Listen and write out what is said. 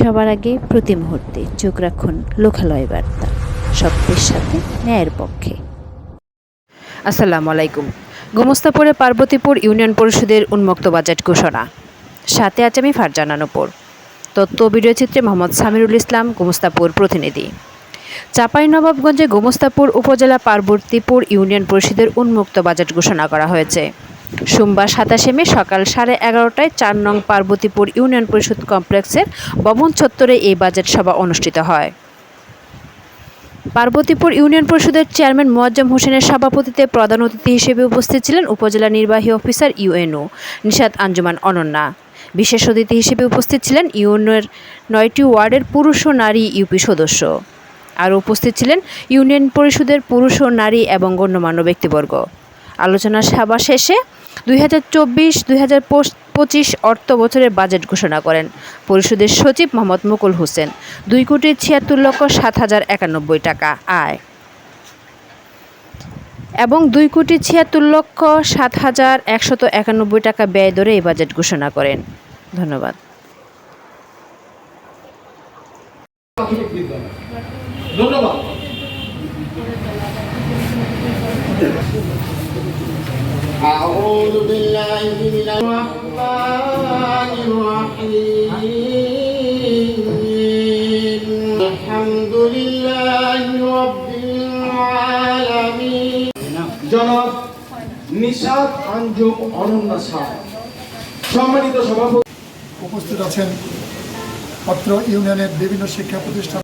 সবার আগে প্রতি মুহূর্তে চোখ রাখুন লোকালয় বার্তা। সত্যের সাথে ন্যায়ের পক্ষে। আসসালামু আলাইকুম। গোমস্তাপুরে পার্বতীপুর ইউনিয়ন পরিষদের উন্মুক্ত বাজেট ঘোষণা। সাথে আছে আমি ফারজানা নূপুর তথ্য ভিডিওচিত্রে মোহাম্মদ সামিরুল ইসলাম, গোমস্তাপুর প্রতিনিধি। চাঁপাইনবাবগঞ্জে গোমস্তাপুর উপজেলা পার্বতীপুর ইউনিয়ন পরিষদের উন্মুক্ত বাজেট ঘোষণা করা হয়েছে। সোমবার সাতাশে মে সকাল সাড়ে এগারোটায় চার নং পার্বতীপুর ইউনিয়ন পরিষদ কমপ্লেক্সের ভবন চত্বরে এই বাজেট সভা অনুষ্ঠিত হয়। পার্বতীপুর ইউনিয়ন পরিষদের চেয়ারম্যান মোয়াজ্জম হোসেনের সভাপতিতে প্রধান অতিথি হিসেবে উপস্থিত ছিলেন উপজেলা নির্বাহী অফিসার ইউএনও নিশাদ আঞ্জুমান অনন্যা। বিশেষ অতিথি হিসেবে উপস্থিত ছিলেন ইউনিয়নের নয়টি ওয়ার্ডের পুরুষ ও নারী ইউপি সদস্য। আর উপস্থিত ছিলেন ইউনিয়ন পরিষদের পুরুষ ও নারী এবং গণ্যমান্য ব্যক্তিবর্গ। আলোচনা সভা শেষে দুই হাজার চব্বিশ, দুই হাজার পঁচিশ অর্থ বছরের বাজেট ঘোষণা করেন পরিষদের সচিব মোহাম্মদ মুকুল হোসেন। দুই কোটি ছিয়াত্তর লক্ষ সাত হাজার একানব্বই টাকা আয়। এবং দুই কোটি ছিয়াত্তর লক্ষ সাত হাজার একশত একানব্বই টাকা ব্যয় ধরে এই বাজেট ঘোষণা করেন। ধন্যবাদ। ধন্যবাদ। أعوذ بالله من الرحمن الرحيم الحمد لله رب العالمين জনাব নিশাদ আঞ্জুম অনন্যা শাহ সম্মানিত সভাপতি উপস্থিত আছেন অত্র ইউনিয়নের বিভিন্ন শিক্ষা প্রতিষ্ঠান